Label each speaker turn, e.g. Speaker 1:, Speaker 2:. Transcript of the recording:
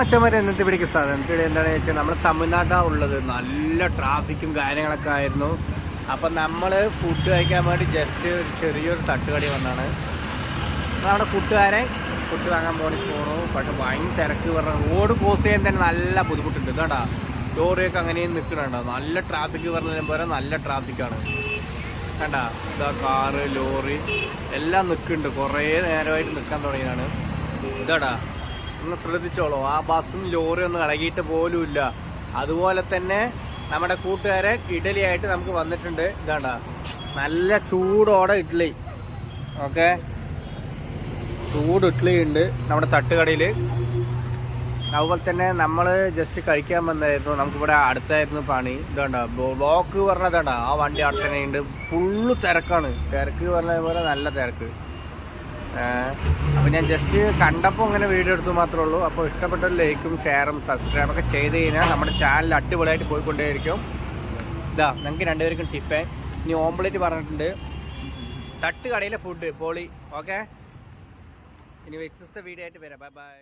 Speaker 1: മച്ചന്മാരെ എന്നിട്ട് ഇവിടേക്ക് സാധനം. എന്നിട്ട് എന്താണെന്ന് വെച്ചാൽ നമ്മൾ തമിഴ്നാട്ടാണ് ഉള്ളത്. നല്ല ട്രാഫിക്കും കാര്യങ്ങളൊക്കെ ആയിരുന്നു. അപ്പം നമ്മൾ ഫുഡ് കഴിക്കാൻ വേണ്ടി ജസ്റ്റ് ഒരു ചെറിയൊരു തട്ടുകടി വന്നാണ്. നമ്മുടെ കൂട്ടുകാരെ ഫുഡ് വാങ്ങാൻ പോണി പോണു. പക്ഷെ ഭയങ്കര തിരക്ക് പറഞ്ഞ റോഡ് ക്രോസ് ചെയ്യാൻ തന്നെ നല്ല ബുദ്ധിമുട്ടുണ്ട് കേട്ടാ. ലോറിയൊക്കെ അങ്ങനെയും നിൽക്കണുണ്ടോ നല്ല ട്രാഫിക് പറഞ്ഞാലും പോലെ നല്ല ട്രാഫിക്കാണ് കണ്ട? ഇതാ കാറ് ലോറി എല്ലാം നിൽക്കുന്നുണ്ട് കുറേ നേരമായിട്ട് നിൽക്കാൻ തുടങ്ങിയതാണ്. ഇതാടാ. ഒന്ന് ശ്രദ്ധിച്ചോളൂ. ആ ബസ്സും ലോറി ഒന്നും ഇളകിയിട്ട് പോലും ഇല്ല അതുപോലെ തന്നെ നമ്മുടെ കൂട്ടുകാരെ ഇഡലിയായിട്ട് നമുക്ക് വന്നിട്ടുണ്ട്. ഇതാണ്ട. നല്ല ചൂടോടെ ഇഡ്ഡലി ഓക്കെ? ചൂട് ഇഡ്ഡലി ഉണ്ട് നമ്മുടെ തട്ടുകടയിൽ അതുപോലെ തന്നെ നമ്മൾ ജസ്റ്റ് കഴിക്കാൻ വന്നായിരുന്നു. നമുക്കിവിടെ അടുത്തായിരുന്നു പണി. ഇതാണ്ട. ബ്ലോക്ക് പറഞ്ഞതാണ്ട. ആ വണ്ടി അവിടെ തന്നെ ഉണ്ട് ഫുള്ള് തിരക്കാണ്. തിരക്ക് പറഞ്ഞ പോലെ നല്ല തിരക്ക്. അപ്പോൾ ഞാൻ ജസ്റ്റ് കണ്ടപ്പോൾ ഇങ്ങനെ വീഡിയോ എടുത്തു മാത്രമേ ഉള്ളൂ. അപ്പോൾ ഇഷ്ടപ്പെട്ട ലൈക്കും ഷെയറും സബ്സ്ക്രൈബും ഒക്കെ ചെയ്ത് കഴിഞ്ഞാൽ നമ്മുടെ ചാനൽ അടിപൊളിയായിട്ട് പോയിക്കൊണ്ടേയിരിക്കും. ഇതാ ഞങ്ങൾക്ക് രണ്ടുപേർക്കും ടിപ്പേ ഇനി ഓംപ്ലേറ്റ് പറഞ്ഞിട്ടുണ്ട്. തട്ട് കടയിലെ ഫുഡ് പോളി. ഓക്കെ ഇനി വ്യത്യസ്ത വീഡിയോ ആയിട്ട് വരാം. Bye bye